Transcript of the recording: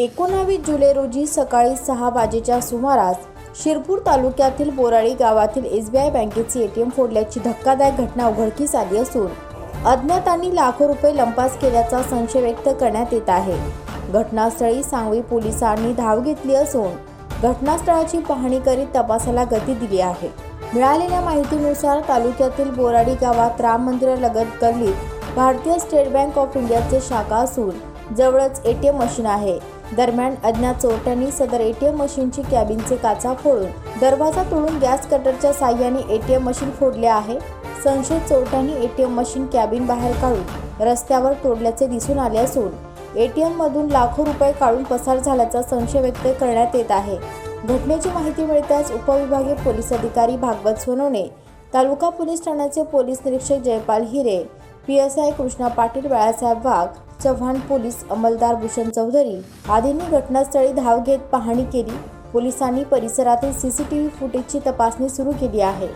एकोणावीस जुलै रोजी सकाळी सहा वाजेच्या सुमारास शिरपूर तालुक्यातील बोराळी गावातील एस बी आय बँकेचे एम फोडल्याची धक्कादायक घटना उघडकीस आली असून अज्ञातांनी लाखो रुपये लंपास केल्याचा संशय व्यक्त करण्यात येत आहे. घटनास्थळी सांगवी पोलिसांनी धाव घेतली असून घटनास्थळाची पाहणी करीत तपासाला गती दिली आहे. मिळालेल्या माहितीनुसार तालुक्यातील बोराडी गावात राम मंदिरालगत गल्लीत भारतीय स्टेट बँक ऑफ इंडियाचे शाखा असून जवळच ए टी एम मशीन आहे. दरम्यान अज्ञात चोरट्यांनी सदर एटीएम मशीनची कॅबिनचे काचा फोडून दरवाजा तोडून गॅस कटरच्या साह्याने एटीएम मशीन फोडले आहे. संशयित चोरट्यांनी एटीएम मशीन कॅबिन बाहेर काढून रस्त्यावर तोडल्याचे दिसून आले असून एटीएम मधून लाखो रुपये काढून पसार झाल्याचा संशय व्यक्त करण्यात येत आहे. घटनेची माहिती मिळताच उपविभागीय पोलीस अधिकारी भागवत सोनवणे तालुका पोलीस ठाण्याचे पोलीस निरीक्षक Jaipal Hire P S I Krishna Patil Balasaheb Wagh Chavan police अंमलदार Bhushan Chaudhari आदींनी घटनास्थळी धाव घेत पाहणी केली. पोलिसांनी परिसरातील सीसीटीव्ही फुटेजची तपासणी सुरू केली आहे.